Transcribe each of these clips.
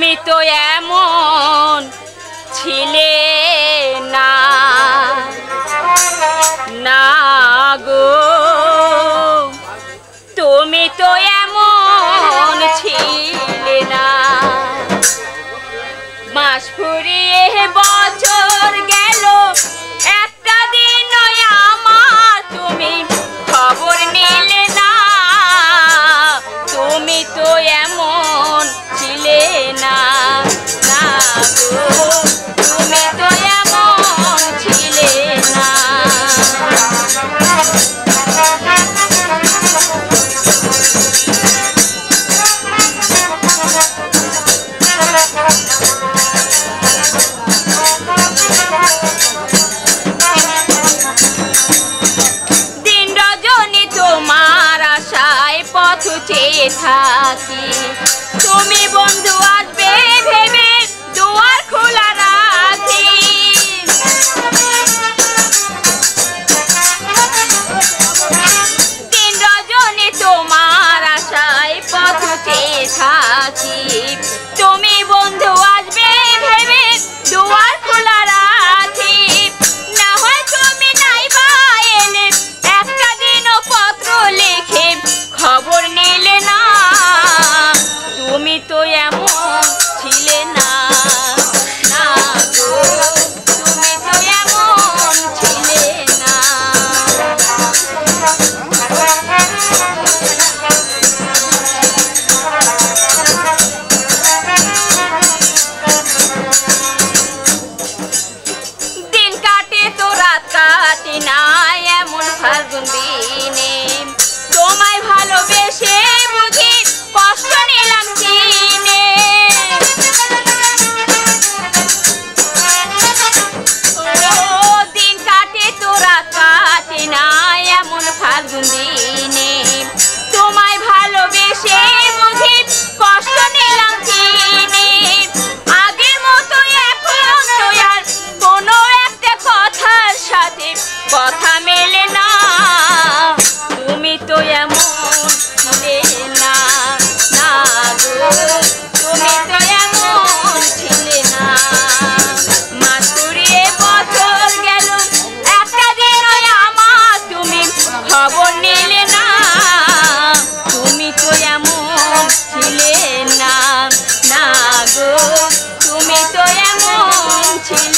তুমি তো এমন ছিলে না। না গো, তুমি তো এমন ছিলে না। মাস ফুরিয়ে বছর গেল, একটা দিন আমার তুমি খবর নিলে না। তুমি তো এমন ना উঠে থাকি। তুমি বন্ধু আসবে ভেবে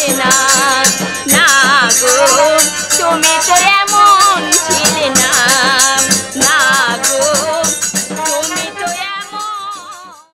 啦。